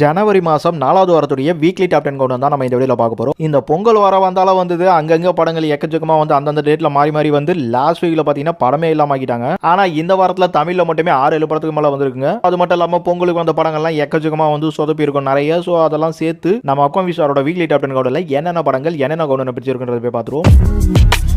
ஜனவரி மாதம் நாலாவது வாரத்துடைய வீக்லி டாப் டென் கவுண்ட் தான் நம்ம இந்த வீடியோவில் பார்க்க போகிறோம் இந்த பொங்கல் வாரம் வந்தாலும் வந்தது அங்கங்கே படங்கள் எக்கச்சக்கமாக வந்து அந்தந்த டேட்டில் மாறி மாறி வந்து லாஸ்ட் வீக்கில் பார்த்தீங்கன்னா படமே இல்லாமல் ஆக்கிட்டாங்க ஆனால் இந்த வாரத்தில் தமிழில் மட்டுமே ஆறு ஏழு படத்துக்கு மேலே வந்திருக்குங்க. அது மட்டும் இல்லாமல் பொங்கலுக்கு வந்த படங்கள்லாம் எக்கச்சக்கமாக வந்து சொதப்பி இருக்கும் நிறைய. ஸோ அதெல்லாம் சேர்த்து நம்ம அக்கோம் விஸ்வாரோட வீக்லி டாப் டென் கவுண்டில் என்னென்ன படங்கள் என்னென்ன கவுண்ட் பிடிச்சிருக்குன்றதை போய் பார்த்துருவோம்.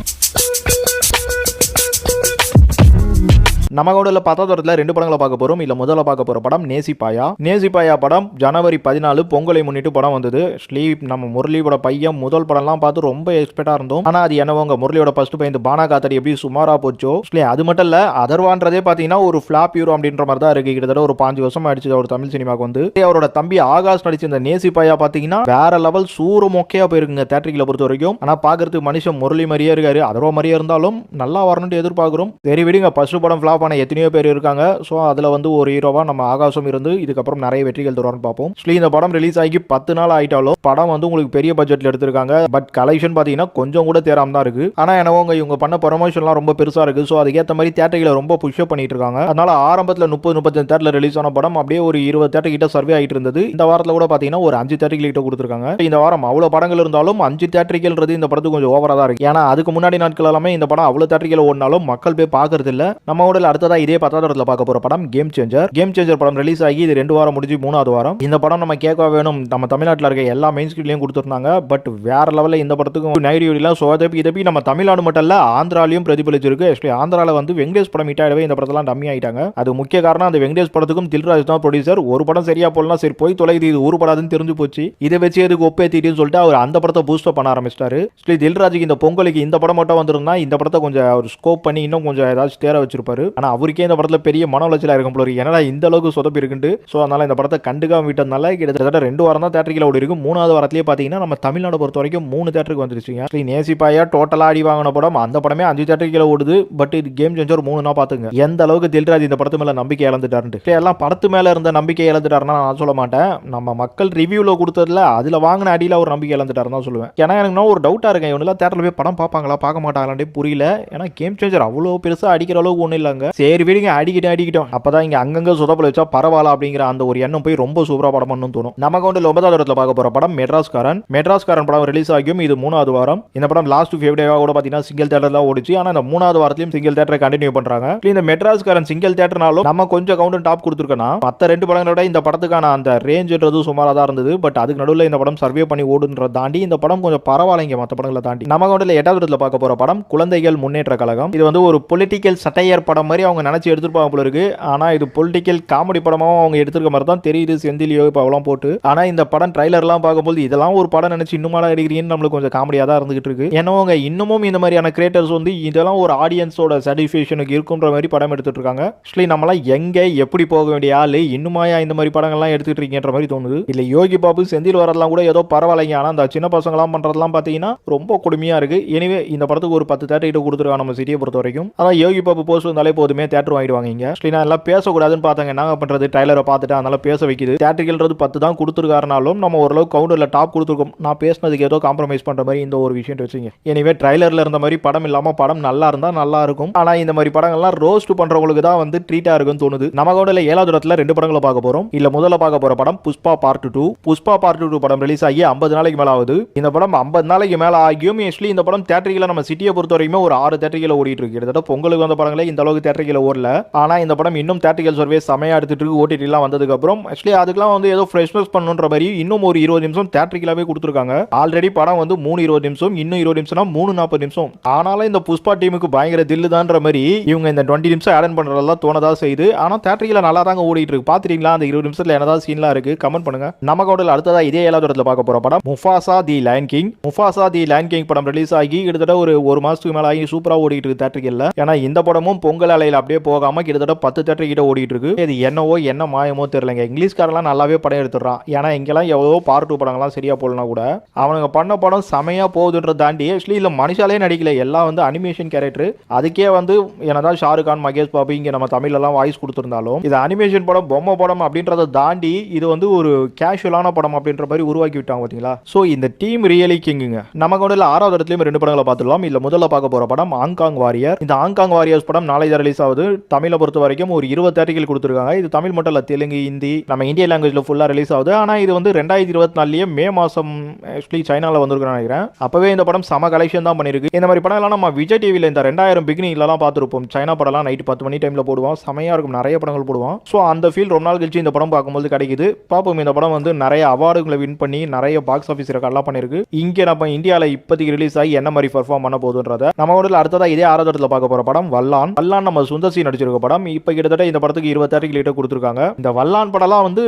நம்ம கூட பத்தாவது வாரத்தில் ரெண்டு படங்களை பார்க்க போறோம். இல்லை முதல்ல பார்க்க போற படம் நேசிப்பாயா? நேசிப்பாயா படம் ஜனவரி பதினாலு பொங்கலை முன்னிட்டு படம் வந்தது. ஸ்லீப் நம்ம முரளியோட பையன் முதல் படம்லாம் பார்த்து ரொம்ப எக்ஸ்பெக்டாக இருந்தோம். ஆனால் அது என்னவங்க முரளியோட ஃபர்ஸ்ட் பையன் பானா காத்தடி எப்படி சுமாராக போச்சோ? அது மட்டும் இல்ல அதர்வான்றதே பார்த்தீங்கன்னா ஒரு ஃபிளாப் ஹீரோ அப்படின்ற மாதிரி தான் இருக்கு. கிட்டத்தட்ட ஒரு பாஞ்சு வருஷம் ஆயிடுச்சு அவர் தமிழ் சினிமாக்கு வந்து. அவரோட தம்பி ஆகாஷ் நடிச்ச இந்த நேசிப்பாயா பார்த்தீங்கன்னா வேற லெவல் சூறு மொக்கையா போயிருக்குங்க தேட்டரிகளை பொறுத்த வரைக்கும். ஆனால் பார்க்கறதுக்கு மனுஷன் முரளி மாதிரியே இருக்காரு. அதர்வா மாதிரியே இருந்தாலும் நல்லா வரணும்னு எதிர்பார்க்குறோம். சரி விடுங்க ஃபர்ஸ்ட் படம் ஃபிளாப் ஆன எத்தனையோ பேர் இருக்காங்க. ஸோ அதில் வந்து ஒரு ஹீரோவாக நம்ம ஆகாசம் இருந்து இதுக்கப்புறம் நிறைய வெற்றிகள் தருவான்னு பார்ப்போம். ஸ்லீ இந்த படம் ரிலீஸ் ஆகி பத்து நாள் ஆயிட்டாலும் படம் வந்து உங்களுக்கு பெரிய பட்ஜெட்டில் எடுத்திருக்காங்க. பட் கலெக்ஷன் பார்த்தீங்கன்னா கொஞ்சம் கூட தேராம தான் இருக்குது ஆனால் எனவங்க இவங்க பண்ண ப்ரொமோஷன்லாம் ரொம்ப பெருசாக இருக்குது ஸோ அதுக்கேற்ற மாதிரி தேட்டர்களை ரொம்ப புஷ் பண்ணிட்டு இருக்காங்க. அதனால ஆரம்பத்தில் முப்பது முப்பத்தஞ்சு தேட்டரில் ரிலீஸ் ஆன படம் அப்படியே ஒரு இருபது தேட்டர் கிட்ட சர்வே ஆகிட்டு இருந்தது. இந்த வாரத்தில் கூட பார்த்தீங்கன்னா ஒரு அஞ்சு தேட்டர் கிட்ட கொடுத்துருக்காங்க. இந்த வாரம் அவ்வளோ படங்கள் இருந்தாலும் அஞ்சு தேட்டரிகள்ன்றது இந்த படத்துக்கு கொஞ்சம் ஓவராக தான் இருக்கு. ஏன்னா அதுக்கு முன்னாடி நாட்கள் எல்லாமே இந்த படம் அவ்வளோ தேட்டரிகள் ஓடினாலும் மக்கள் போய் பார்க்கறது இல்லை நம்ம உடல் அடுத்ததா இதே பத்தாவது இடத்துல பார்க்க போற படம் கேம் சேஞ்சர் கேம் சேஞ்சர் படம் ரிலீஸ் ஆகி இது ரெண்டு வாரம் முடிஞ்சு மூணாவது வாரம். இந்த படம் நம்ம கேட்க வேணும். நம்ம தமிழ்நாட்டில் இருக்க எல்லா மெயின் ஸ்கிரீன்லையும் கொடுத்துருந்தாங்க. பட் வேற லெவலில் இந்த படத்துக்கும் நைடியோலாம் சோதப்பி இதப்பி நம்ம தமிழ்நாடு மட்டும் இல்ல ஆந்திராலையும் பிரதிபலிச்சிருக்கு. ஆக்சுவலி ஆந்திரால வந்து வெங்கடேஷ் படம் ஹிட் ஆயிடவே இந்த படத்தெல்லாம் டம்மி ஆயிட்டாங்க. அது முக்கிய காரணம் அந்த வெங்கடேஷ் படத்துக்கும் தில்ராஜ் தான் ப்ரொடியூசர் ஒரு படம் சரியா போடலாம் சரி போய் தொலைது இது உருப்படாதுன்னு தெரிஞ்சு போச்சு. இதை வச்சு எதுக்கு ஒப்பேத்திட்டுன்னு சொல்லிட்டு அவர் அந்த படத்தை பூஸ்ட் பண்ண ஆரம்பிச்சிட்டாரு. ஸ்ரீ தில்ராஜுக்கு இந்த பொங்கலுக்கு இந்த படம் மட்டும் வந்திருந்தா இந்த படத்தை கொஞ்சம் அவர் ஸ்கோப் பண்ணி இன்னும் கொஞ்சம் ஏதாச்சும் தேர வச்சிருப்பாரு. ஆனால் அவருக்கே இந்த படத்தில் பெரிய மன உளைச்சலாக இருக்கும் போல இருக்கு. என்னடா இந்த அளவுக்கு சொதப்பி இருக்குன்ட்டு. ஸோ அதனால் இந்த படத்தை கண்டுக்காம விட்டதுனால கிட்டத்தட்ட ரெண்டு வாரம் தான் தேட்டருக்கு ஓடி இருக்கும் மூணாவது வாரத்திலேயே பார்த்தீங்கன்னா நம்ம தமிழ்நாடு பொறுத்த வரைக்கும் மூணு தேட்டருக்கு வந்துருச்சுங்க ஸ்ரீ நேசிப்பாயா டோட்டலாக அடி வாங்கின படம். அந்த படமே அஞ்சு தேட்டரில் ஓடுது. பட் இது கேம் சேஞ்சர் மூணுனா பார்த்துங்க எந்த அளவுக்கு தில்ராஜ் இந்த படத்து மேலே நம்பிக்கை இழந்துட்டாருன்ட்டு. சரி, எல்லாம் படத்து மேலே இருந்த நம்பிக்கை இழந்துட்டாருன்னா நான் சொல்ல மாட்டேன். நம்ம மக்கள் ரிவ்யூவில் கொடுத்ததுல அதில் வாங்கின அடியில ஒரு நம்பிக்கை இழந்துட்டாருன்னு தான் சொல்லுவேன். ஏன்னா எனக்கு ஒரு டவுட்டாக இருக்கேன் இவனெல்லாம் தேட்டரில் போய் படம் பார்ப்பாங்களா பார்க்க மாட்டாங்களான்டே புரியல. ஏன்னா கேம் சேஞ்சர் அவ்வளோ பெருசாக அடிக்கிற அளவுக்கு ஒன்றும் இல்லைங்க. சரி விடுங்க அடிக்கிட்டோம் அடிக்கிட்டோம். அப்பதான் இங்க அங்கங்க சுதப்பல வச்சா பரவாயில்ல அப்படிங்கிற அந்த ஒரு எண்ணம் போய் ரொம்ப சூப்பரா படம் பண்ணணும்னு தோணும். நமக்கு வந்து ஒன்பதாவது இடத்துல பார்க்க போற படம் மெட்ராஸ்காரன். மெட்ராஸ்காரன் படம் ரிலீஸ் ஆகியும் இது மூணாவது வாரம். இந்த படம் லாஸ்ட் ஃபேவரேவா கூட பார்த்தீங்கன்னா சிங்கிள் தேட்டர் தான் ஓடிச்சு. ஆனா இந்த மூணாவது வாரத்திலும் சிங்கிள் தேட்டரை கண்டினியூ பண்றாங்க. இந்த மெட்ராஸ்காரன் சிங்கிள் தேட்டர்னாலும் நம்ம கொஞ்சம் கவுண்ட் டாப் கொடுத்துருக்கோம்னா மற்ற ரெண்டு படங்களோட இந்த படத்துக்கான அந்த ரேஞ்சுன்றது சுமாராக தான் இருந்தது. பட் அதுக்கு நடுவில் இந்த படம் சர்வே பண்ணி ஓடுன்றத தாண்டி இந்த படம் கொஞ்சம் பரவாயில்லைங்க மற்ற படங்களை தாண்டி. நம்ம கவுண்டில் எட்டாவது இடத்துல பார்க்க போற படம் குழந்தைகள் முன்னேற்ற கழகம். இது வந்து ஒரு பொலிட்டிக்கல் சட்டையர் படம் மாதிரி அவங்க நினச்சி எடுத்துருப்பாங்க போல இருக்கு. ஆனால் இது பொலிட்டிக்கல் காமெடி படமாவும் அவங்க எடுத்துருக்க மாதிரி தான் தெரியுது. செந்திலியோ இப்போ அவெல்லாம் போட்டு. ஆனால் இந்த படம் ட்ரைலர்லாம் பார்க்கும்போது இதெல்லாம் ஒரு படம் நினச்சி இன்னுமாடா எடுக்கிறீங்கன்னு நம்மளுக்கு கொஞ்சம் காமெடியாக தான் இருந்துகிட்டு இருக்கு. ஏன்னா அவங்க இன்னமும் இந்த மாதிரியான கிரியேட்டர்ஸ் வந்து இதெல்லாம் ஒரு ஆடியன்ஸோட சாட்டிஸ்ஃபேக்ஷனுக்கு இருக்குன்ற மாதிரி படம் எடுத்துட்டு இருக்காங்க. ஆக்சுவலி நம்மளாம் எங்கே எப்படி போக வேண்டிய ஆளு இன்னுமாயா இந்த மாதிரி படங்கள்லாம் எடுத்துட்டு இருக்கீங்கன்ற மாதிரி தோணுது. இல்லை யோகி பாபு செந்தில் வரதெல்லாம் கூட ஏதோ பரவாயில்லைங்க. ஆனால் அந்த சின்ன பசங்களாம் பண்ணுறதுலாம் பார்த்தீங்கன்னா ரொம்ப கொடுமையாக இருக்கு. எனவே இந்த படத்துக்கு ஒரு பத்து தேட்டர் கிட்ட கொடுத்துருக்காங்க நம்ம சிட்டியை பொறுத்த வரைக்கும் அதான் யோகி பாபு போஸ்ட் வந்தாலே போதுமே தேட்டர் வாங்கிடுவாங்க இங்க. ஆக்சுவலி நான் எல்லாம் பேசக்கூடாதுன்னு பார்த்தாங்க. என்ன பண்றது? டைலரை பார்த்துட்டு அதனால பேச வைக்குது. தேட்டர்கள்ன்றது பத்து தான் கொடுத்துருக்காருனாலும் நம்ம ஓரளவு கவுண்டர்ல டாப் கொடுத்துருக்கோம். நான் பேசினதுக்கு ஏதோ காம்ப்ரமைஸ் பண்ற மாதிரி இந்த ஒரு விஷயம் வச்சுங்க. எனவே ட்ரைலர்ல இருந்த மாதிரி படம் இல்லாம படம் நல்லா இருந்தா நல்லா இருக்கும். ஆனா இந்த மாதிரி படங்கள்லாம் ரோஸ்ட் பண்றவங்களுக்கு தான் வந்து ட்ரீட்டா இருக்குன்னு தோணுது. நம்ம கவுண்டர்ல ஏழாவது இடத்துல ரெண்டு படங்களை பார்க்க போறோம். இல்ல முதல்ல பார்க்க போற படம் Pushpa part two Pushpa part two படம் ரிலீஸ் ஆகி ஐம்பது நாளைக்கு மேல ஆகுது. இந்த படம் ஐம்பது நாளைக்கு மேல ஆகியும் ஆக்சுவலி இந்த படம் தேட்டரிகளை நம்ம சிட்டியை பொறுத்தவரைக்குமே ஒரு ஆறு தேட்டரிகளை ஓடிட்டு இருக்கு. கிட்டத்தட்ட பொங்கலுக்கு வந்த படங்களே இந்த அளவுக்கு தேட்டரிகளை ஓடல. ஆனால் இந்த படம் இன்னும் தேட்டரிகள் சர்வே செமையாக எடுத்துட்டு இருக்கு. வந்ததுக்கப்புறம் ஆக்சுவலி அதுக்கெல்லாம் வந்து ஏதோ ஃப்ரெஷ்னஸ் பண்ணுன்ற மாதிரி இன்னும் ஒரு இருபது நிமிஷம் தேட்டரிக்கலாவே கொடுத்துருக்காங்க. ஆல்ரெடி படம் வந்து மூணு இருபது நிமிஷம் இன்னும் இருபது நிமிஷம்னா மூணு நாற்பது நிமிஷம். ஆனாலும் இந்த புஷ்பா டீமுக்கு பயங்கர தில்லுதான்ற மாதிரி இவங்க இந்த டுவெண்ட்டி நிமிஷம் ஆட் பண்றதெல்லாம் தோணதா செய்யுது. ஆனா தேட்டரிக்கல நல்லா தாங்க ஓடிட்டு இருக்கு. பாத்துறீங்களா அந்த இருபது நிமிஷத்தில் என்னதான் சீன்லாம் இருக்கு? கமெண்ட் பண்ணுங்க. நம்ம கவுண்டில் அடுத்ததா இதே ஏழாவது இடத்துல பார்க்க போற படம் Mufasa the Lion King Mufasa the Lion King படம் ரிலீஸ் ஆகி கிட்டத்தட்ட ஒரு ஒரு மாசத்துக்கு மேல ஆகி சூப்பராக ஓடிட்டு இருக்கு தேட்டரிக்கல்ல ஏன்னா இந்த படமும் பொங்கல் சாலையில் அப்படியே போகாம கிட்டத்தட்ட பத்து தேட்டர் கிட்ட ஓடிட்டு இருக்கு இது என்னவோ என்ன மாயமோ தெரியலங்க. இங்கிலீஷ்காரெல்லாம் நல்லாவே படம் எடுத்துடுறான் ஏன்னா இங்கெல்லாம் எவ்வளோ பார்ட் டூ படங்கள்லாம் சரியா போடலாம் கூட அவனுங்க பண்ண படம் செமையா போகுதுன்றது தாண்டி ஆக்சுவலி இல்லை மனுஷாலே நடிக்கல. எல்லாம் வந்து அனிமேஷன் கேரக்டர் அதுக்கே வந்து என்னதான் ஷாருக் கான் மகேஷ் பாபு இங்க நம்ம தமிழ்ல எல்லாம் வாய்ஸ் கொடுத்துருந்தாலும் இது அனிமேஷன் படம் பொம்மை படம் அப்படின்றத தாண்டி இது வந்து ஒரு கேஷுவலான படம் அப்படின்ற மாதிரி உருவாக்கி விட்டாங்க பாத்தீங்களா? ஸோ இந்த டீம் ரியலி கிங்குங்க நமக்கு வந்து ஆறாவது இடத்துலயும் ரெண்டு படங்களை பார்த்துடலாம். இல்லை முதல்ல பார்க்க போற படம் ஆங்காங் வாரியர் இந்த ஆங்காங் வாரியர்ஸ் படம் நாளை ரிலீஸ் ஆகுது. தமிழை பொறுத்த வரைக்கும் ஒரு இருபது தேட்டர்கள் கொடுத்துருக்காங்க. இது தமிழ் மட்டும் இல்லை தெலுங்கு ஹிந்தி நம்ம இந்திய லாங்குவேஜில் ஃபுல்லாக ரிலீஸ் ஆகுது. ஆனால் இது வந்து ரெண்டாயிரத்தி இருபத்தி நாலுலேயே மே மாதம் ஆக்சுவலி சைனாவில் வந்திருக்குன்னு நினைக்கிறேன். அப்போவே இந்த படம் செம கலெக்ஷன் தான் பண்ணியிருக்கு இந்த மாதிரி படம்லாம் நம்ம விஜய் டிவியில் இந்த ரெண்டாயிரம் பிகினிங்லலாம் பார்த்துருப்போம். சைனா படம்லாம் நைட்டு பத்து மணி டைமில் போடுவோம் செமையாக இருக்கும். நிறைய படங்கள் போடுவோம் ஸோ அந்த ஃபீல் ரொம்ப நாள் கழிச்சு இந்த படம் பார்க்கும்போது கிடைக்குது. பார்ப்போம். இந்த படம் வந்து நிறைய அவார்டுகளை வின் பண்ணி நிறைய பாக்ஸ் ஆஃபீஸ் ரெக்கார்ட்லாம் பண்ணியிருக்கு இங்கே நம்ம இந்தியாவில் இப்போதைக்கு ரிலீஸ் ஆகி என்ன மாதிரி பர்ஃபார்ம் பண்ண போதுன்றத நம்ம ஊரில் அடுத்ததாக இதே ஆறாவதுல பார்க்க போகிற படம் வல்லான். வல்லான் நம்ம சுந்தர் சி நடிச்சிருக்க படம். இப்போ கிட்டத்தட்ட இந்த படத்துக்கு இருபத்தாறு கிலோ கொடுத்துருக்காங்க. இந்த வல்லான் படம்லாம் வந்து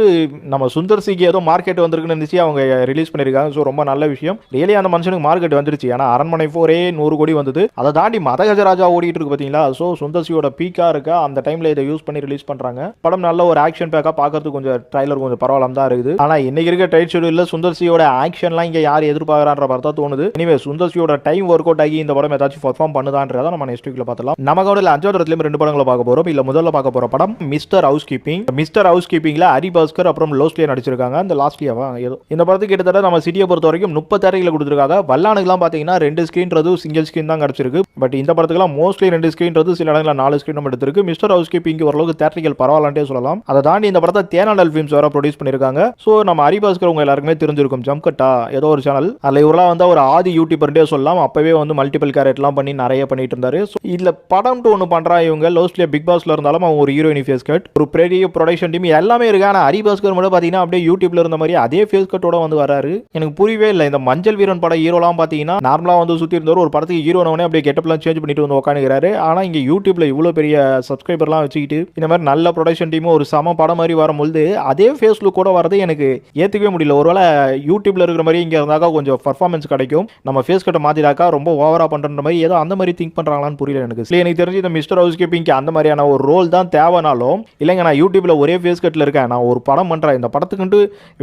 நம்ம சுந்தர்சிக்கு ஏதோ மார்க்கெட் வந்திருக்குன்னு இருந்துச்சு அவங்க ரிலீஸ் பண்ணியிருக்காங்க. ஸோ ரொம்ப நல்ல விஷயம். ரியலி அந்த மனுஷனுக்கு மார்க்கெட் வந்துருச்சு. ஏன்னா அரண்மனை ஃபோரே நூறு கோடி வந்தது. அதை தாண்டி மதகஜராஜா ஓடிட்டு இருக்கு பார்த்தீங்களா ஸோ சுந்தர்சியோட பீக்காக இருக்க? அந்த டைமில் இதை யூஸ் பண்ணி ரிலீஸ் பண்ணுறாங்க படம் நல்ல ஒரு ஆக்ஷன் பேக்காக பார்க்கறதுக்கு கொஞ்சம் ட்ரைலர் கொஞ்சம் பரவாயில்லாம தான் இருக்குது. ஆனால் இன்னைக்கு இருக்க டைட் ஷெடியூலில் சுந்தர்சியோட ஆக்ஷன்லாம் இங்கே யார் எதிர்பார்க்குறான்ற பார்த்தா தோணுது. இனிமே சுந்தர்சியோட டைம் ஒர்க் அவுட் ஆகி இந்த படம் ஏதாச்சும் பர்ஃபார்ம் பண்ணுதான்றதை நம்ம நெக்ஸ்ட் வீக்கில் பார்த்துலாம் நம்ம கூட அஞ்சாவது இடத்துலையும் ரெண்டு படங்களை பார்க்க போகிறோம் இல்லை முதல்ல பார்க்க போகிற படம் Mr House Keeping Mr House கீப்பிங்கில் Hari Bhaskar அப்புறம் லோஸ்லியா நடிச்சிருக்காங்க. அந்த லாஸ்ட்லியாவா ஏதோ இந்த படத்துக்கு கிட்டத்தட்ட நம்ம சிட்டியை பொறுத்த வரைக்கும் முப்பத்தாறுகளை கொடுத்துருக்காங்க. வல்லானுக்குலாம் பார்த்தீங்கன்னா ரெண்டு ஸ்க்ரீன்றது சிங்கிள் ஸ்க்ரீன் தான் கிடச்சிருக்கு. பட் இந்த படத்துக்குலாம் மோஸ்ட்லி ரெண்டு ஸ்க்ரீன்றது சில இடங்களில் நாலு ஸ்க்ரீன் நம்ம எடுத்திருக்கு. மிஸ்டர் ஹவுஸ் கீப்பிங் ஓரளவுக்கு தேட்டரிக்கல் பரவாயில்லன்ட்டே சொல்லலாம். அதை தாண்டி இந்த படத்தை தேனாடல் ஃபிலிம்ஸ் வேற ப்ரொடியூஸ் பண்ணியிருக்காங்க. ஸோ நம்ம ஹரி பாஸ்கர் உங்க எல்லாருக்குமே தெரிஞ்சிருக்கும். ஜம்கட்டா ஏதோ ஒரு சேனல் அதில் இவரெல்லாம் வந்து ஒரு ஆதி யூடியூபர்ன்றே சொல்லலாம். அப்பவே வந்து மல்டிபிள் கேரட்லாம் பண்ணி நிறைய பண்ணிட்டு இருந்தாரு. ஸோ இதில் படம்ட்டு ஒன்று பண்ணுறா இவங்க லோஸ்ட்லியா பிக் பாஸ்ல இருந்தாலும் அவங்க ஒரு ஹீரோயினி ஃபேஸ் கட் ஒரு பெரிய ப்ரொடக்ஷன் டீம் எல்லாமே இருக்கு. ஆனால் ஹரி பாஸ்கர் மட்டும் பார்த்தீங்கன்னா அப்படியே யூடியூப்ல இருந்த மாதிரி அதே ஃபேஸ் கட்டோட வந்து வராரு. எனக்கு புரியவே இல்லை இந்த மஞ்சள் வீரன் படம் ஹீரோலாம் பார்த்தீங்கன்னா நார்மலாக வந்து சுற்றி இருந்தவர் ஒரு படத்துக்கு ஹீரோனவனே அப்படியே கெட்டப்லாம் சேஞ்ச் பண்ணிட்டு வந்து உட்காந்துக்கிறாரு ஆனால் இங்கே யூடியூப்ல இவ்வளோ பெரிய சப்ஸ்கிரைபர்லாம் வச்சுக்கிட்டு இந்த மாதிரி நல்ல ப்ரொடக்ஷன் டீமும் ஒரு சம படம் மாதிரி வரும்பொழுது அதே ஃபேஸ் லுக் கூட வரது எனக்கு ஏற்றுக்கவே முடியல. ஒருவேளை யூடியூப்ல இருக்கிற மாதிரி இங்கே இருந்தாக்கா கொஞ்சம் பர்ஃபார்மன்ஸ் கிடைக்கும். நம்ம ஃபேஸ் கட்டை மாற்றிடாக்கா ரொம்ப ஓவரா பண்ணுற மாதிரி ஏதோ அந்த மாதிரி திங்க் பண்ணுறாங்களான்னு புரியல எனக்கு. சரி எனக்கு தெரிஞ்சு இந்த மிஸ்டர் ஹவுஸ் கீப்பிங்க்கு அந்த மாதிரியான ஒரு ரோல் தான் தேவைனாலும் இல்லைங்க நான் யூடியூப்பில் ஒரே ஃபேஸ் கட்டில் இருக்கேன். நான் ஒரு படம் பண்ணுறேன் இந்த படத்துக்குன்ட்டு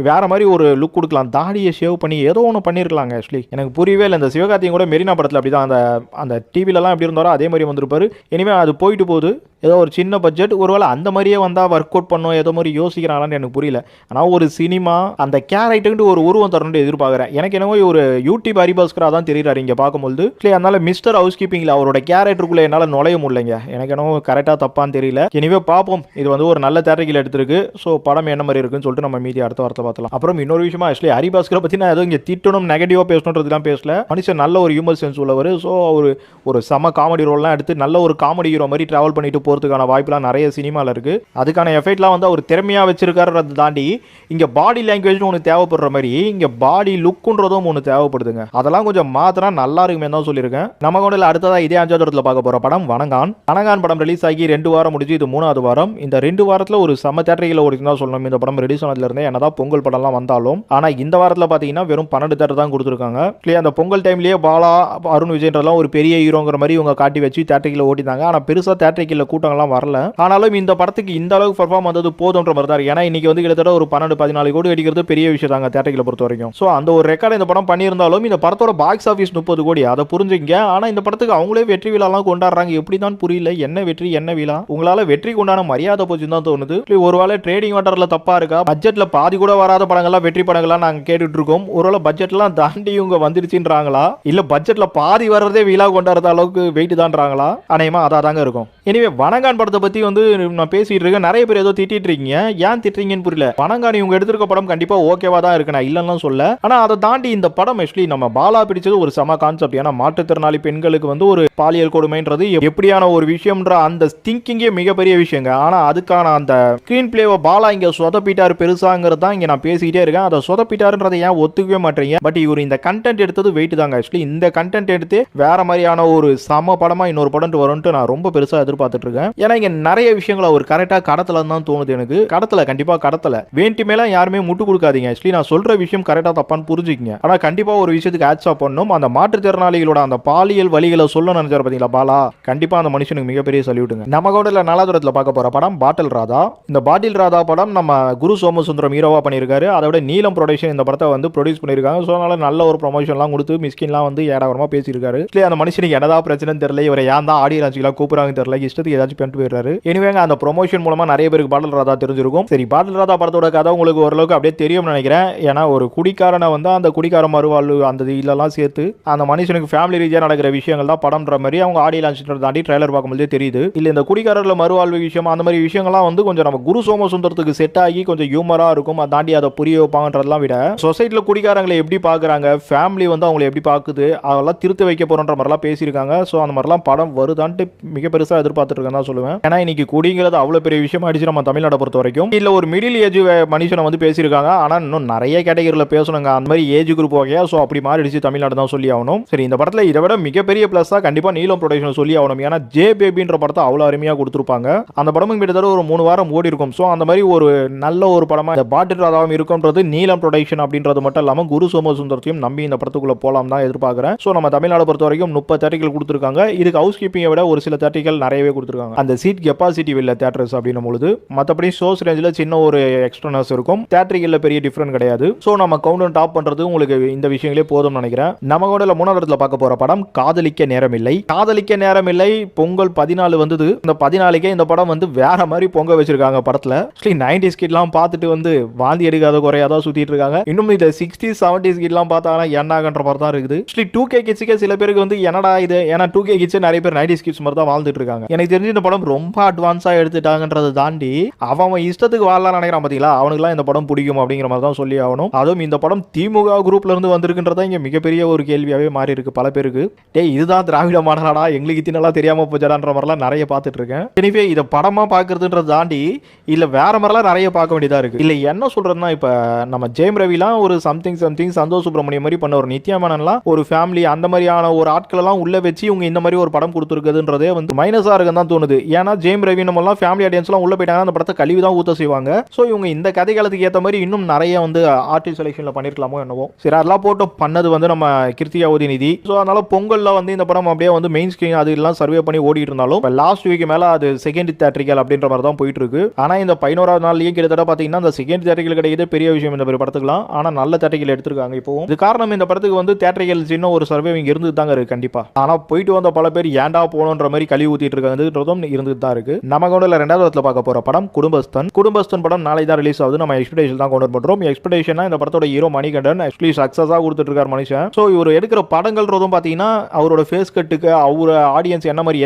வேற மாதிரி ஒரு லுக் கொடுக்கலாம். தாடியை ஷேவ் பண்ணி ஏதோ ஒன்று பண்ணியிருக்கலாங்க ஆக்சுவலி எனக்கு புரியவே இல்லை. இந்த சிவகார்த்தியும் கூட மெரினா படத்தில் அப்படி தான் அந்த அந்த டிவிலலாம் எப்படி இருந்தாரோ அதே மாதிரி வந்திருப்பார். இனிமேல் அது போயிட்டு போகுது. ஏதோ ஒரு சின்ன பட்ஜெட் ஒருவேளை அந்த மாதிரியே வந்தால் ஒர்க் அவுட் பண்ணும் ஏதோ மாதிரி யோசிக்கிறாங்களான்னு எனக்கு புரியல. ஆனால் ஒரு சினிமா அந்த கேரக்டர்ன்ட்டு ஒரு உருவம் தரணும்னு எதிர்பார்க்குறேன். எனக்கு என்னவோ ஒரு யூடியூப் ஹரிபாஸ்கராக தான் தெரியுறாரு இங்கே பார்க்கும்போது இல்லை அதனால் மிஸ்டர் ஹவுஸ் கீப்பிங்கில் அவரோட கேரக்டருக்குள்ளே என்னால் நுழைய முடியலைங்க. எனக்கு என்னவோ கரெக்டாக தப்பான்னு தெரியல. இனிமே பார்ப்போம். இது வந்து ஒரு நல்ல தேட்டரிகள் எடுத்திருக்கு. ஸோ படம் என்ன மாதிரி இருக்குன்னு சொல்லிட்டு நம்ம மீதி அடுத்த வாரத்தை பார்த்தலாம். அப்புறம் இன்னொரு விஷயமா ஆக்சுவலி ஹரிபாஸ்கரை பற்றி நான் எதுவும் இங்கே திட்டணும் நெகட்டிவாக பேசணுன்றதுலாம் பேசல. மனுஷன் நல்ல ஒரு ஹியூமர் சென்ஸ் உள்ளவர். ஸோ ஒரு ஒரு சம காமெடி ரோல்லாம் எடுத்து நல்ல ஒரு காமெடி ஹீரோ மாதிரி ட்ராவல் பண்ணிட்டு போகிறதுக்கான வாய்ப்புலாம் நிறைய சினிமாவில் இருக்குது அதுக்கான எஃபெக்ட்லாம் வந்து அவர் திறமையாக வச்சிருக்காருன்றதை தாண்டி இங்கே பாடி லாங்குவேஜ்னு ஒன்று தேவைப்படுற மாதிரி இங்கே பாடி லுக்குன்றதும் ஒன்று தேவைப்படுதுங்க. அதெல்லாம் கொஞ்சம் மாத்திரம் நல்லா இருக்குமே தான் சொல்லியிருக்கேன். நம்ம கூட அடுத்ததாக இதே அஞ்சாவது இடத்துல பார்க்க போகிற படம். வணங்கான் வணங்கான் படம் ரிலீஸ் ஆகி ரெண்டு வாரம் முடிஞ்சு இது மூணாவது வாரம். இந்த ரெண்டு வாரத்தில் ஒரு சம தேட்டரியில் ஓடிச்சு சொல்லணும். இந்த படம் ரிலீஸ் ஆனதுலேருந்தே என்னதான் பொங்கல் படம்லாம் வந்தாலும் ஆனால் இந்த வாரத்தில் பார்த்தீங்கன்னா வெறும் பன்னெண்டு தேட்டர் தான் கொடுத்துருக்காங்க. இல்லையா அந்த பொங்கல் டைம்லேயே பாலா அருண் விஜயன்றலாம் ஒரு பெரிய ஹீரோங்கிற மாதிரி இவங்க காட்டி வச்சு தேட்டரிக்கில் ஓட்டினாங்க. ஆனால் பெருசாக தேட்டரிக்கில் கூட்டங்கள்லாம் வரல. ஆனாலும் இந்த படத்துக்கு இந்த அளவுக்கு பர்ஃபார்ம் வந்தது போதுன்ற மாதிரி தான் இருக்கு. ஏன்னா இன்னைக்கு வந்து கிட்டத்தட்ட ஒரு பன்னெண்டு பதினாலு கோடி அடிக்கிறது பெரிய விஷயம் தாங்க தேட்டரிக்கில் பொறுத்த வரைக்கும். ஸோ அந்த ஒரு ரெக்கார்டு இந்த படம் பண்ணியிருந்தாலும் இந்த படத்தோட பாக்ஸ் ஆஃபீஸ் முப்பது கோடி அதை புரிஞ்சுங்க. ஆனால் இந்த படத்துக்கு அவங்களே வெற்றி விழாலாம் கொண்டாடுறாங்க. எப்படி தான் புரியல என்ன வெற்றி என்ன விழா? உங்களால வெற்றிக்கு உண்டான மரியாதை போச்சுன்னு தான் தோணுது. ஒருவேளை ட்ரேடிங் வாட்டர்ல தப்பா இருக்கா? பட்ஜெட்ல பாதி கூட வராத படங்கள்லாம் வெற்றி படங்கள்லாம் நாங்கள் கேட்டுட்டு இருக்கோம் ஒருவேளை பட்ஜெட்லாம் தாண்டி இவங்க வந்துருச்சுன்றாங்களா? இல்ல பட்ஜெட்ல பாதி வர்றதே விழா கொண்டாடுற அளவுக்கு வெயிட் தான்றாங்களா? அநேகமா அதாக தாங்க இருக்கும். எனவே வனங்கான் படத்தை பத்தி வந்து நான் பேசிட்டு இருக்கேன். நிறைய பேர் ஏதோ திட்டிட்டு இருக்கீங்க. ஏன் திட்டுறீங்கன்னு புரியல. வனங்கான் இவங்க எடுத்திருக்க படம் கண்டிப்பா ஓகேவா தான் இருக்கு. நான் இல்லைன்னு சொல்ல ஆனா அதை தாண்டி இந்த படம் ஆக்சுவலி நம்ம பாலா பிடிச்சது ஒரு சம கான்செப்ட் ஏன்னா மாற்றுத்திறனாளி பெண்களுக்கு வந்து ஒரு பாலியல் கொடுமைன்றது எப்படியான ஒரு விஷயம் விஷயம்ன்ற அந்த திங்கிங்கே மிகப்பெரிய விஷயங்க. ஆனால் அதுக்கான அந்த ஸ்க்ரீன் பிளேவை பாலா இங்கே சொதப்பிட்டார் பெருசாங்கிறது தான் இங்கே நான் பேசிக்கிட்டே இருக்கேன். அதை சொதப்பிட்டாருன்றதை ஏன் ஒத்துக்கவே மாட்டீங்க? பட் இவர் இந்த கண்டென்ட் எடுத்தது வெயிட் தாங்க. ஆக்சுவலி இந்த கண்டென்ட் எடுத்து வேற மாதிரியான ஒரு சம படமா இன்னொரு படம் வரும்ட்டு நான் ரொம்ப பெருசா எதிர்பார்த்துட்டு இருக்கேன். ஏன்னா இங்க நிறைய விஷயங்களை அவர் கரெக்டா கடத்தல தான் தோணுது எனக்கு. கடத்தல கண்டிப்பா கடத்தல. வேண்டி மேலே யாருமே முட்டு கொடுக்காதீங்க. ஆக்சுவலி நான் சொல்ற விஷயம் கரெக்டா தப்பான்னு புரிஞ்சுக்கிங்க. ஆனா கண்டிப்பா ஒரு விஷயத்துக்கு ஆட்சா பண்ணும் அந்த மாற்றுத்திறனாளிகளோட அந்த பாலியல் வழிகளை சொல்ல நினைச்சார் பார்த்தீங்களா பாலா? கண்டிப்பா அந்த மனுஷனுக்கு மிகப்பெரிய சல்யூட்டுங்க நம்ம கூட நலாதுரத்தில் பார்க்க போற படம் பாட்டில் ராதா. இந்த பாட்டில் ராதா படம் நம்ம குரு சோமசுந்தரம் ஹீரோவாக பண்ணியிருக்காரு. அதை விட நீலம் ப்ரொடக்ஷன் இந்த படத்தை வந்து ப்ரொடியூஸ் பண்ணியிருக்காங்க. ஸோ அதனால நல்ல ஒரு ப்ரொமோஷன்லாம் கொடுத்து மிஸ்கின்லாம் வந்து ஏடாவரமாக பேசியிருக்காரு. இல்லை அந்த மனுஷனுக்கு என்னதான் பிரச்சனைன்னு தெரியல. இவரை ஏன் தான் ஆடியோ லான்ச்சுக்கெல்லாம் கூப்பிட்றாங்கன்னு தெரியல. இஷ்டத்துக்கு ஏதாச்சும் பண்ணிட்டு போயிடுறாரு. எனிவேங்க அந்த ப்ரொமோஷன் மூலமாக நிறைய பேருக்கு பாட்டில் ராதா தெரிஞ்சிருக்கும். சரி பாட்டில் ராதா படத்தோட கதை உங்களுக்கு ஓரளவுக்கு அப்படியே தெரியும்னு நினைக்கிறேன். ஏன்னா ஒரு குடிக்காரனை வந்து அந்த குடிக்கார மறுவாழ்வு அந்த இதெல்லாம் சேர்த்து அந்த மனுஷனுக்கு ஃபேமிலி ரீதியாக நடக்கிற விஷயங்கள் தான் படம்ன்ற மாதிரி அவங்க ஆடி லான்ச் தாண்டி ட்ரைலர் பார்க்கும்போது தெரியுது. இல்லை இந்த குடிகாரர்ல மறுவாழ்வு விஷயம் அந்த மாதிரி விஷயங்கள்லாம் வந்து கொஞ்சம் நம்ம குரு சோம சுந்தரத்துக்கு செட் ஆகி கொஞ்சம் ஹியூமரா இருக்கும். அதை தாண்டி அதை புரிய வைப்பாங்கன்றதெல்லாம் விட சொசைட்டியில் குடிக்காரங்களை எப்படி பார்க்குறாங்க? ஃபேமிலி வந்து அவங்களை எப்படி பார்க்குது? அதெல்லாம் திருத்த வைக்க போறோன்ற மாதிரிலாம் பேசியிருக்காங்க. ஸோ அந்த மாதிரிலாம் படம் வருதான்ட்டு மிக பெருசாக எதிர்பார்த்துட்டு இருக்கேன் தான் சொல்லுவேன். ஏன்னா இன்னைக்கு குடிங்கிறது அவ்வளோ பெரிய விஷயம் ஆயிடுச்சு நம்ம தமிழ்நாட்டை பொறுத்த வரைக்கும். இல்ல ஒரு மிடில் ஏஜ் மனுஷனை வந்து பேசியிருக்காங்க. ஆனால் இன்னும் நிறைய கேட்டகரியில் பேசணுங்க. அந்த மாதிரி ஏஜ் குரூப் வகையா ஸோ அப்படி மாறிடுச்சு தமிழ்நாடு தான் சொல்லி ஆகணும். சரி இந்த படத்தில் இதை விட மிகப்பெரிய ப்ளஸ்ஸாக தான் கண்டிப்பாக நீலம் ப்ரொடக்ஷன் சொல்லி ஆகணும். ஏன்னா ஜே பேபின்ற படத்தை அவ்வளோ அருமையாக கொடுத்துருப்பாங்க. அந்த படமும் கிட்டத்தட்ட ஒரு மூணு வாரம் ஓடி இருக்கும். ஸோ அந்த மாதிரி ஒரு நல்ல ஒரு படமாக இந்த பாட்டு ராதாவும் இருக்கும்ன்றது நீலம் ப்ரொடக்ஷன் அப்படின்றது மட்டும் இல்லாமல் குரு சோமசுந்தரத்தையும் நம்பி இந்த படத்துக்குள்ள போகலாம் தான் எதிர்பார்க்குறேன். ஸோ நம்ம தமிழ்நாடு பொறுத்த வரைக்கும் முப்பது தேட்டிகள் கொடுத்துருக்காங்க. இதுக்கு ஹவுஸ் கீப்பிங்கை விட ஒரு சில தேட்டிகள் நிறையவே கொடுத்துருக்காங்க. அந்த சீட் கெப்பாசிட்டி இல்லை தேட்டர்ஸ் அப்படின்னும் பொழுது மற்றபடி ஷோஸ் ரேஞ்சில் சின்ன ஒரு எக்ஸ்ட்ரனஸ் இருக்கும். தேட்டரிகளில் பெரிய டிஃப்ரெண்ட் கிடையாது. ஸோ நம்ம கவுண்ட் டாப் பண்ணுறது உங்களுக்கு இந்த விஷயங்களே போதும்னு நினைக்கிறேன். நம்ம கூட மூணாவது இடத்துல பார்க்க போகிற படம் காதலிக்க நேரம் இல்லை காதலிக்க நேரம் இல்லை பொங்கல் பதினாலு வந்தது. இந்த பதினாலுக்கே இந்த படம் வந்து வேற மாதிரி பொங்க வச்சிருக்காங்க படத்தில். ஆக்சுவலி நைன்டி கிட்லாம் பார்த்துட்டு வந்து வாந்தி எடுக்காத குறையாத சுற்றிட்டு இருக்காங்க இன்னும் இந்த சிக்ஸ்டி செவன்டிஸ் கிட்லாம் பார்த்தாங்கன்னா என்னாகன்ற மாதிரி தான் இருக்குது. ஆக்சுவலி டூ கே கிட்ஸுக்கே சில பேருக்கு வந்து என்னடா இது? ஏன்னா டூ கே கிட்ஸ் நிறைய பேர் நைன்டிஸ் கிட்ஸ் மாதிரி தான் வாழ்ந்துட்டு இருக்காங்க எனக்கு தெரிஞ்சு இந்த படம் ரொம்ப அட்வான்ஸாக எடுத்துட்டாங்கன்றதை தாண்டி அவன் இஷ்டத்துக்கு வாழலாம் நினைக்கிறான் பார்த்தீங்களா அவனுக்குலாம் இந்த படம் பிடிக்கும் அப்படிங்கிற மாதிரி தான் சொல்லி ஆகணும். அதுவும் இந்த படம் திமுக குரூப்ல இருந்து வந்திருக்குன்றதா இங்கே மிகப்பெரிய ஒரு கேள்வியாகவே மாறி இருக்கு பல பேருக்கு. டேய் இதுதான் திராவிட மாடலாடா? எங்களுக்கு இத்தினெல்லாம் தெரியாம போச்சாடான்ற மாதிரிலாம் நிறைய பார்த்துட்டு இருக்கேன் எனவே இதை படமா பார்க்கறதுன்றதை தாண்டி இல்லை வேற மாதிரிலாம் நிறைய பார்க்க வேண்டியதாக இருக்குது இல்லை என்ன சொல்கிறதுனா இப்போ நம்ம ஜெயம் ரவிலாம் ஒரு சம்திங் சம்திங் சந்தோஷ் சுப்ரமணியம் மாதிரி பண்ண ஒரு நித்யாமனன்லாம் ஒரு ஃபேமிலி அந்த மாதிரியான ஒரு ஆட்களெல்லாம் உள்ளே வச்சு இவங்க இந்த மாதிரி ஒரு படம் கொடுத்துருக்குதுன்றதே வந்து மைனஸாக இருக்குன்னு தான் தோணுது. ஏன்னா ஜெயம் ரவி நம்மலாம் ஃபேமிலி ஆடியன்ஸ்லாம் உள்ளே போயிட்டாங்கன்னா அந்த படத்தை கழிவு தான் ஊற்ற செய்வாங்க. ஸோ இவங்க இந்த கதை காலத்துக்கு ஏற்ற மாதிரி இன்னும் நிறைய வந்து ஆர்டிஸ்ட் செலெக்ஷனில் பண்ணிருக்கலாமோ என்னவோ. சரி அதெல்லாம் போட்டு பண்ணது வந்து நம்ம கிருத்தியா உதயநிதி ஸோ அதனால் பொங்கலில் வந்து இந்த படம் அப்படியே வந்து மெயின் ஸ்கிரீன் அது எல்லாம் சர்வே பண்ணி ஓடிட்டு பண்ணாலும் லாஸ்ட் வீக் மேல அது செகண்ட் தேட்டரிக்கல் அப்படின்ற மாதிரி தான் போயிட்டு இருக்கு ஆனா இந்த பதினோராவது நாள் கிட்டத்தட்ட பாத்தீங்கன்னா அந்த செகண்ட் தேட்டரிக்கல் கிடையாது பெரிய விஷயம் இந்த மாதிரி படத்துக்குலாம் ஆனா நல்ல தேட்டரிக்கல் எடுத்திருக்காங்க இப்போ இது காரணம் இந்த படத்துக்கு வந்து தேட்டரிக்கல் சின்ன ஒரு சர்வேவிங் இருந்து தாங்க இருக்கு கண்டிப்பா. ஆனா போயிட்டு வந்த பல பேர் ஏன்டா போகணுன்ற மாதிரி கழுவி ஊத்திட்டு இருக்காங்கன்றதும் இருந்துட்டு தான் இருக்கு. நம்ம கொண்டு ரெண்டாவது இடத்துல பார்க்க போற படம் குடும்பஸ்தன். குடும்பஸ்தன் படம் நாளை தான் ரிலீஸ் ஆகுது. நம்ம எக்ஸ்பெக்டேஷன் தான் கொண்டு பண்றோம் எக்ஸ்பெக்டேஷனா இந்த படத்தோட ஹீரோ மணிகண்டன். ஆக்சுவலி சக்சஸா கொடுத்துட்டு இருக்காரு மனுஷன். ஸோ இவர் எடுக்கிற படங்கள்ன்றதும் பாத்தீங்கன்னா அவரோட ஃபேஸ் கட்டுக்கு அவர் ஆடியன்ஸ் என்ன மாதிரி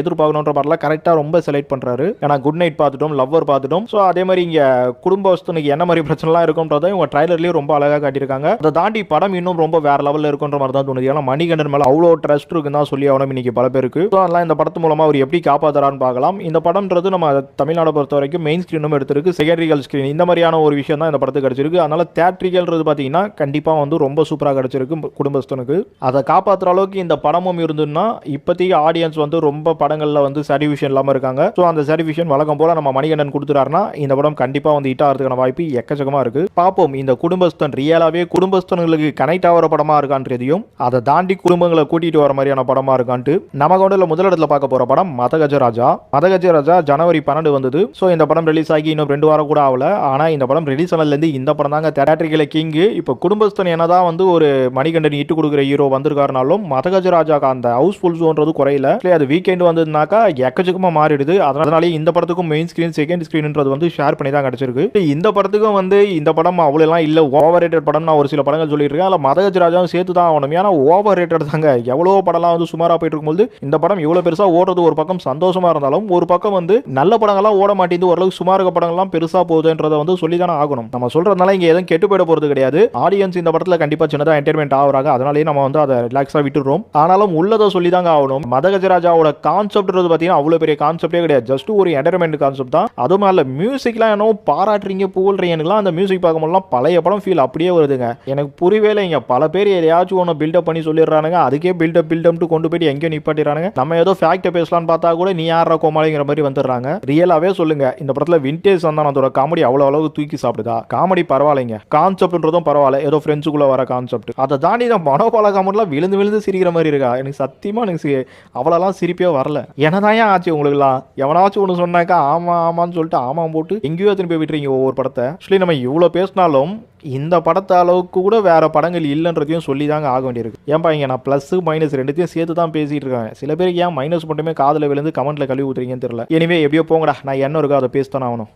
எதிர்பார்க்கணுன்ற மாதிரிலாம் கரெக்டா ரொம்ப செலக்ட் பண்றாரு. ஏன்னா குட் நைட் பார்த்துட்டோம் லவ்வர் பார்த்துட்டோம். ஸோ அதே மாதிரி இங்க குடும்பஸ்தனுக்கு என்ன மாதிரி பிரச்சனைலாம் இருக்கும்ன்றதை இவங்க ட்ரைலர்லயே ரொம்ப அழகாக காட்டியிருக்காங்க. அதை தாண்டி படம் இன்னும் ரொம்ப வேற லெவலில் இருக்குன்ற மாதிரி தான் தோணுது. ஏன்னா மணிகண்டன் மேல அவ்வளோ ட்ரஸ்ட் இருக்குன்னு தான் சொல்லி ஆகணும் இன்னைக்கு பல பேருக்கு. ஸோ அதெல்லாம் இந்த படத்து மூலமா அவர் எப்படி காப்பாத்துறான்னு பார்க்கலாம். இந்த படம்ன்றது நம்ம தமிழ்நாடு பொறுத்த வரைக்கும் மெயின் ஸ்கிரீனும் எடுத்திருக்கு. செகண்டரிகல் ஸ்கிரீன் இந்த மாதிரியான ஒரு விஷயம் தான் இந்த படத்துக்கு கிடைச்சிருக்கு. அதனால தேட்ரிகல்ன்றது பார்த்தீங்கன்னா கண்டிப்பா வந்து ரொம்ப சூப்பராக கிடைச்சிருக்கு குடும்பஸ்தனுக்கு. அதை காப்பாற்றுற அளவுக்கு இந்த படமும் இருந்ததுன்னா இப்போதைக்கு ஆடியன்ஸ் வந்து ரொம்ப படங்களில் வந்து சாட்டிஸ்ஃபேக்ஷன் இல்லாமல் இருக்காங்க. ஸோ அந்த சாட்டிஸ்ஃபேக்ஷன் வழக்கம் போல நம்ம மணிகண்டன் கொடுத்துறாருன்னா இந்த படம் கண்டிப்பாக வந்து ஹிட் ஆகிறதுக்கான வாய்ப்பு எக்கச்சக்கமாக இருக்கு. பார்ப்போம் இந்த குடும்பஸ்தன் ரியலாகவே குடும்பஸ்தன்களுக்கு கனெக்ட் ஆகிற படமாக இருக்கான்றதையும் அதை தாண்டி குடும்பங்களை கூட்டிட்டு வர மாதிரியான படமா இருக்கான்ட்டு நம்ம கொண்டு முதல் இடத்துல பார்க்க போற படம் மதகஜராஜா. மதகஜராஜா ஜனவரி பன்னெண்டு வந்தது. ஸோ இந்த படம் ரிலீஸ் ஆகி இன்னும் ரெண்டு வாரம் கூட ஆகல. ஆனால் இந்த படம் ரிலீஸ் ஆனதுலேருந்து இந்த படம் தாங்க தேட்டரிக்கல கிங்கு இப்போ குடும்பஸ்தன் என்னதான் வந்து ஒரு மணிகண்டன் இட்டு கொடுக்குற ஹீரோ வந்திருக்காருனாலும் மதகஜராஜாக்கு அந்த ஹவுஸ்ஃபுல் ஜோன்றது குறையில. அது வீக்கெண்ட் வந்ததுனாக்கா எக்கச்சக்கமாக மாறிடுது. அதனாலே இந்த படத்துக்கும் மெயின் ஸ்க்ரீன் செகண்ட் ஸ்க்ரீன்ன்றது வந்து ஷேர் பண்ணி தான் கிடச்சிருக்கு. இந்த படத்துக்கும் வந்து இந்த படம் அவ்வளோலாம் இல்லை. ஓவர் ரேட்டட் படம் நான் ஒரு சில படங்கள் சொல்லியிருக்கேன். அதில் மதகஜராஜாவும் சேர்த்து தான் ஆகணும். ஏன்னா ஓவர் ரேட்டட் தாங்க. எவ்வளோ படம்லாம் வந்து சுமாராக போயிட்டு இருக்கும்போது இந்த படம் இவ்வளோ பெருசாக ஓடுறது ஒரு பக்கம் சந்தோஷமாக இருந்தாலும் ஒரு பக்கம் வந்து நல்ல படங்கள்லாம் ஓட மாட்டேங்குது. ஓரளவுக்கு சுமார் இருக்க படங்கள்லாம் பெருசாக போகுதுன்றதை வந்து சொல்லி தானே ஆகணும். நம்ம சொல்கிறதுனால இங்கே எதுவும் கெட்டு போயிட போகிறது கிடையாது. ஆடியன்ஸ் இந்த படத்தில் கண்டிப்பாக சின்னதாக என்டர்டைன்மெண்ட் ஆகுறாங்க. அதனாலேயே நம்ம வந்து அதை ரிலாக்ஸாக விட்டுடுறோம். ஆனாலும் உள்ளதை சொல்லி தாங்க ஆகணும். மதகஜராஜாவோட கான்செப்ட்ன்றது பார்த்தீங்கன்னா அவ்வளோ பெரிய கான்செப்டே கிடையாது. ஜஸ்ட் ஒரு என்டர்டைன்மெண்ட் கான்செப்ட் தான். அதுவும் இல்லை மியூசிக்லாம் என்ன பாராட்டுறீங்க புகழ்றீங்கலாம் அந்த மியூசிக் பார்க்கும்போதுலாம் பழைய படம் ஃபீல் அப்படியே வருதுங்க. எனக்கு புரியவே இல்லைங்க. பல பேர் எதையாச்சும் ஒன்று பில்டப் பண்ணி சொல்லிடுறானுங்க. அதுக்கே பில்டப் பில்டப்ட்டு கொண்டு போயிட்டு எங்கேயும் நிப்பாட்டிடுறானுங்க. நம்ம ஏதோ ஃபேக்டை பேசலாம்னு பார்த்தா கூட நீ யாரா கோமாளிங்கிற மாதிரி வந்துடுறாங்க. ரியலாகவே சொல்லுங்க. இந்த படத்தில் விண்டேஜ் சந்தானத்தோட காமெடி அவ்வளோ அளவுக்கு தூக்கி சாப்பிடுதா? காமெடி பரவாயில்லைங்க. கான்செப்ட்ன்றதும் பரவாயில்ல. ஏதோ ஃப்ரெண்ட்ஸுக்குள்ள வர கான்செப்ட் அதை தாண்டி தான் மனோபால காமெடிலாம் விழுந்து விழுந்து சிரிக்கிற மாதிரி இருக்கா? எனக்கு சத்தியமா எனக்கு அவ்வளோலாம் சிரிப்பே வரல. தான் ஏன் ஆச்சு உங்களுக்குலாம் எவனாச்சும் ஒன்று சொன்னாக்கா ஆமாம் ஆமான்னு சொல்லிட்டு ஆமாம் போட்டு எங்கேயோ திரும்பி விட்டுறீங்க ஒவ்வொரு படத்தை? ஆக்சுவலி நம்ம இவ்வளோ பேசினாலும் இந்த படத்தை அளவுக்கு கூட வேற படங்கள் இல்லைன்றதையும் சொல்லி தாங்க ஆக வேண்டியிருக்கு. ஏன்பா இங்கே நான் ப்ளஸ் மைனஸ் ரெண்டுத்தையும் சேர்த்து தான் பேசிகிட்டு இருக்கேன். சில பேருக்கு ஏன் மைனஸ் மட்டுமே காதில் விழுந்து கமெண்ட்டில் கழுவி ஊற்றுறீங்கன்னு தெரியல. எனவே எப்படியோ போங்கடா. நான் என்ன இருக்கோ அதை பேசத்தானே ஆகணும்.